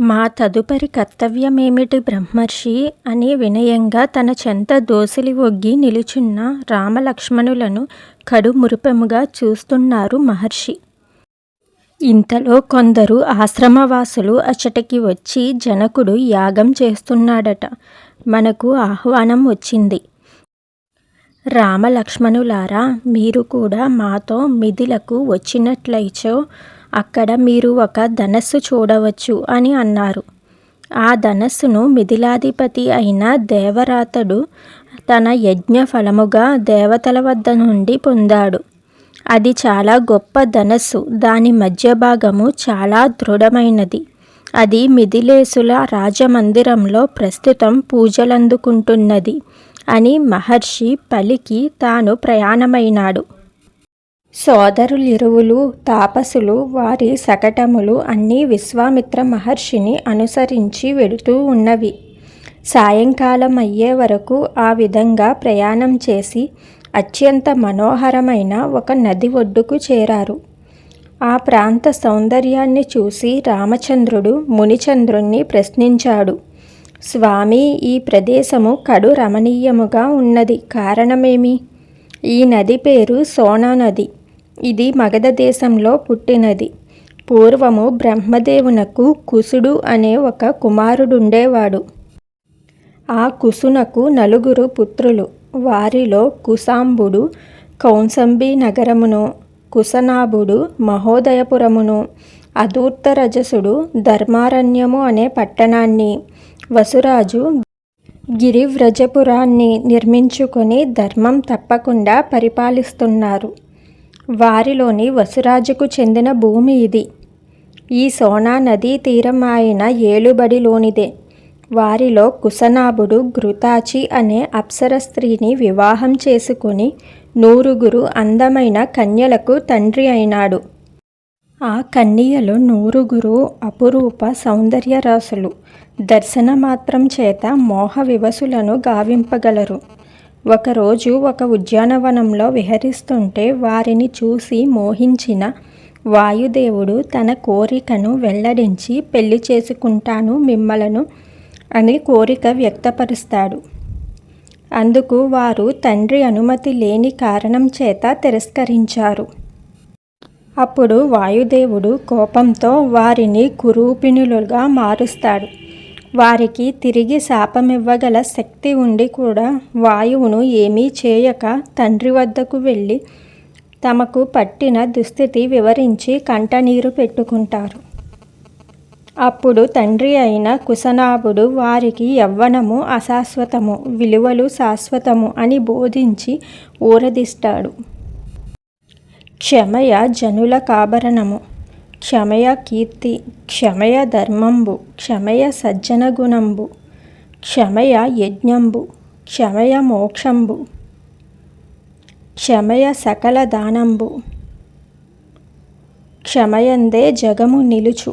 మా తదుపరి కర్తవ్యమేమిటి బ్రహ్మర్షి? అని వినయంగా తన చెంత దోసిలి ఒగ్గి నిలుచున్న రామలక్ష్మణులను కడుమురుపెముగా చూస్తున్నారు మహర్షి. ఇంతలో కొందరు ఆశ్రమవాసులు అచటికి వచ్చి జనకుడు యాగం చేస్తున్నాడట. మనకు ఆహ్వానం వచ్చింది. రామలక్ష్మణులారా మీరు కూడా మాతో మిథిలకు వచ్చినట్లయిచో అక్కడ మీరు ఒక ధనస్సు చూడవచ్చు అని అన్నారు. ఆ ధనస్సును మిథిలాధిపతి అయిన దేవరాతడు తన యజ్ఞ ఫలముగా దేవతల వద్ద నుండి పొందాడు. అది చాలా గొప్ప ధనస్సు. దాని మధ్య భాగము చాలా దృఢమైనది. అది మిథిలేసుల రాజమందిరంలో ప్రస్తుతం పూజలందుకుంటున్నది అని మహర్షి పలికి తాను ప్రయాణమైనాడు. సోదరులిరువులు తాపసులు వారి సకటములు అన్నీ విశ్వామిత్ర మహర్షిని అనుసరించి వెళుతూ ఉన్నవి. సాయంకాలం అయ్యే వరకు ఆ విధంగా ప్రయాణం చేసి అత్యంత మనోహరమైన ఒక నది ఒడ్డుకు చేరారు. ఆ ప్రాంత సౌందర్యాన్ని చూసి రామచంద్రుడు మునిచంద్రుణ్ణి ప్రశ్నించాడు. స్వామి ఈ ప్రదేశము కడు రమణీయముగా ఉన్నది. కారణమేమి? ఈ నది పేరు సోనా నది. ఇది మగధ దేశంలో పుట్టినది. పూర్వము బ్రహ్మదేవునకు కుసుడు అనే ఒక కుమారుడుండేవాడు. ఆ కుసునకు నలుగురు పుత్రులు. వారిలో కుశాంబుడు కౌసంబి నగరమును కుశనాభుడు మహోదయపురమును అధూర్తరజసుడు ధర్మారణ్యము అనే పట్టణాన్ని వసురాజు గిరివ్రజపురాన్ని నిర్మించుకొని ధర్మం తప్పకుండా పరిపాలిస్తున్నారు. వారిలోని వసురాజుకు చెందిన భూమి ఇది. ఈ సోనా నదీ తీరం ఆయన ఏలుబడిలోనిదే. వారిలో కుశనాభుడు ఘృతాచి అనే అప్సర స్త్రీని వివాహం చేసుకుని నూరుగురు అందమైన కన్యలకు తండ్రి అయినాడు. ఆ కన్యలు నూరుగురు అపురూప సౌందర్యరాసులు దర్శనమాత్రం చేత మోహ వివసులను గావింపగలరు. ఒకరోజు ఒక ఉద్యానవనంలో విహరిస్తుంటే వారిని చూసి మోహించిన వాయుదేవుడు తన కోరికను వెల్లడించి పెళ్ళి చేసుకుంటాను మిమ్మలను అని కోరిక వ్యక్తపరుస్తాడు. అందుకు వారు తండ్రి అనుమతి లేని కారణం చేత తిరస్కరించారు. అప్పుడు వాయుదేవుడు కోపంతో వారిని కురూపిణులుగా మారుస్తాడు. వారికి తిరిగి శాపమివ్వగల శక్తి ఉండి కూడా వాయువును ఏమీ చేయక తండ్రి వద్దకు వెళ్ళి తమకు పట్టిన దుస్థితి వివరించి కంటనీరు పెట్టుకుంటారు. అప్పుడు తండ్రి అయిన కుశనాభుడు వారికి యవ్వనము అశాశ్వతము విలువలు శాశ్వతము అని బోధించి ఊరదిస్తాడు. క్షమయ జనుల కాభరణము క్షమయ కీర్తి క్షమయ ధర్మంబు క్షమయ సజ్జన గుణంబు క్షమయ యజ్ఞంబు క్షమయ మోక్షంబు క్షమయ సకల దానంబు క్షమయందే జగము నిలుచు.